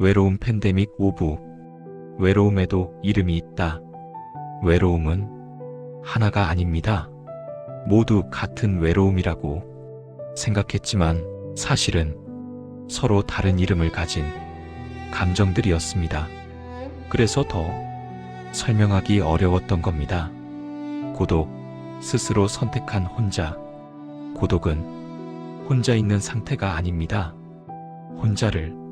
외로움 팬데믹 오브. 외로움에도 이름이 있다. 외로움은 하나가 아닙니다. 모두 같은 외로움이라고 생각했지만 사실은 서로 다른 이름을 가진 감정들이었습니다. 그래서 더 설명하기 어려웠던 겁니다. 고독, 스스로 선택한 혼자. 고독은 혼자 있는 상태가 아닙니다. 혼자를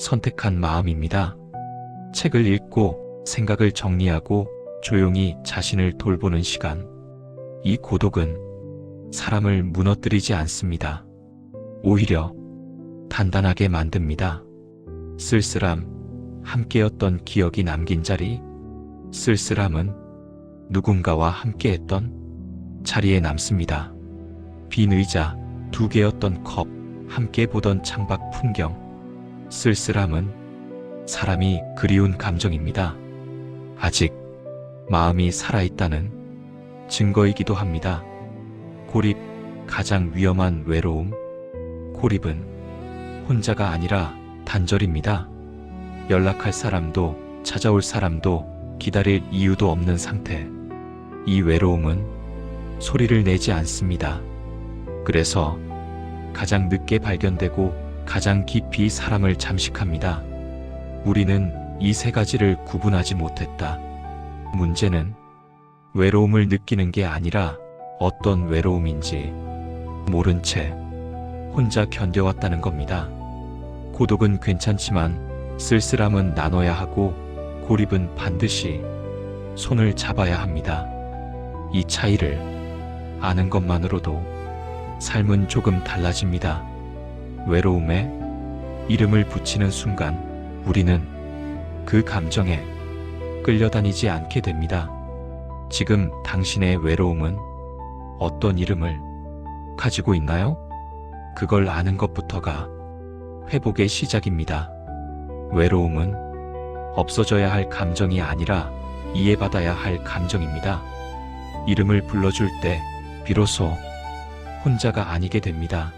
선택한 마음입니다. 책을 읽고 생각을 정리하고 조용히 자신을 돌보는 시간. 이 고독은 사람을 무너뜨리지 않습니다. 오히려 단단하게 만듭니다. 쓸쓸함, 함께였던 기억이 남긴 자리. 쓸쓸함은 누군가와 함께했던 자리에 남습니다. 빈 의자, 두 개였던 컵, 함께 보던 창밖 풍경. 쓸쓸함은 사람이 그리운 감정입니다. 아직 마음이 살아있다는 증거이기도 합니다. 고립, 가장 위험한 외로움. 고립은 혼자가 아니라 단절입니다. 연락할 사람도 찾아올 사람도 기다릴 이유도 없는 상태. 이 외로움은 소리를 내지 않습니다. 그래서 가장 늦게 발견되고 가장 깊이 사람을 잠식합니다. 우리는 이 세 가지를 구분하지 못했다. 문제는 외로움을 느끼는 게 아니라 어떤 외로움인지 모른 채 혼자 견뎌왔다는 겁니다. 고독은 괜찮지만 쓸쓸함은 나눠야 하고 고립은 반드시 손을 잡아야 합니다. 이 차이를 아는 것만으로도 삶은 조금 달라집니다. 외로움에 이름을 붙이는 순간 우리는 그 감정에 끌려다니지 않게 됩니다. 지금 당신의 외로움은 어떤 이름을 가지고 있나요? 그걸 아는 것부터가 회복의 시작입니다. 외로움은 없어져야 할 감정이 아니라 이해받아야 할 감정입니다. 이름을 불러줄 때 비로소 혼자가 아니게 됩니다.